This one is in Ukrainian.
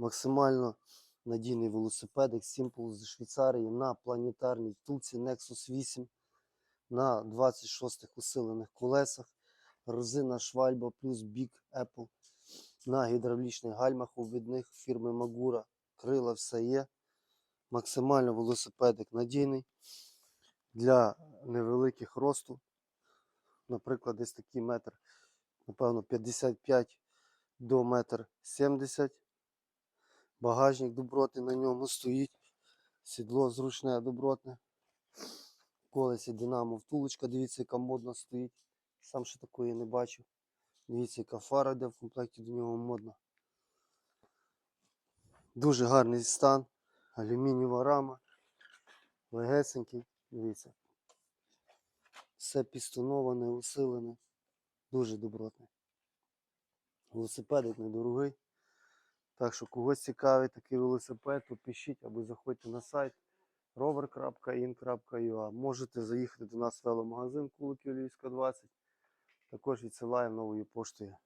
Максимально надійний велосипедик Simple з Швейцарії на планетарній втулці Nexus 8 на 26 усилених колесах. Резина Швальба плюс Big Apple на гідравлічних гальмах обвідних фірми Магура. Крила все є. Максимально велосипедик надійний для невеликих росту. Наприклад, десь такий метр, напевно, 55 до метр 70. Багажник добротний на ньому стоїть. Сідло зручне добротне. Колесі Динамо втулочка, дивіться, яка модна стоїть. Сам ще такої не бачив. Дивіться, яка фара йде в комплекті до нього модна. Дуже гарний стан. Алюмінієва рама. Легесенький. Дивіться. Все пістоноване, усилене. Дуже добротне. Велосипедик недорогий. Так що когось цікавий такий велосипед, то пишіть або заходьте на сайт rover.in.ua. Можете заїхати до нас в веломагазин Куликів Львівська 20. Також відсилаємо новою поштою.